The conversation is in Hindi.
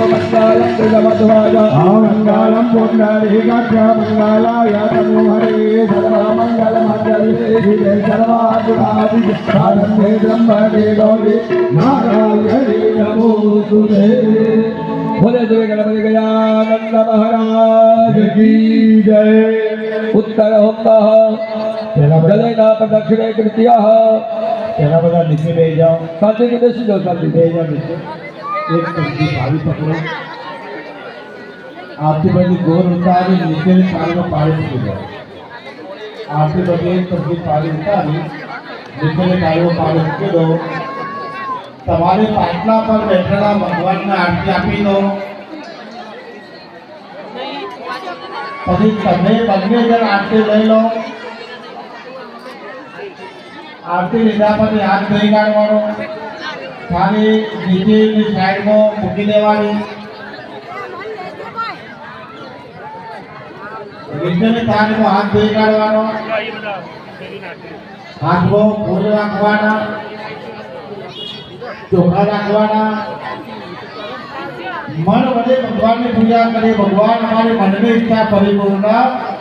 मंगलम जगमध्वज मंगलम पुंडरीकाख्य मंगलाय नमो हरे सर्वमंगल मंगले सर्वाधि सारंभे ब्रह्मणे गौरी नारायणे नमो भोले देव गणपति गजानंद महाराज की जय उत्तर होता जले ना दक्षिणे कृतिया पहला बता नीचे भेज के देश जाओ साथी भेज जाओ जो शांति બેસી જાઓ નીચે એક તસ્વીર ભાવી પકડો આરતી બધી ગોળ ઉતારી નીચેની થાળીમાં પાણી મૂકી દો આરતી બધી એક તસ્વીર પાણી ઉતારી નીચેની થાળીમાં પાણી મૂકી દો તમારે પાટલા પર બેઠેલા ભગવાનને આરતી આપી દો પછી તમે બંને જણ આરતી લઈ લો આરતી લીધા પછી હાથ ધોઈ કાઢવાનો થાળી નીચેની સાઈડમાં મૂકી દેવાની. નીચેની હાથ ધોઈ કાઢવાનો. હાથમાં ફૂલ રાખવાના. ચોખા રાખવાના. મન વડે ભગવાનની પૂજા કરી ભગવાન અમારી મનની ઈચ્છા પરિપૂર્ણ.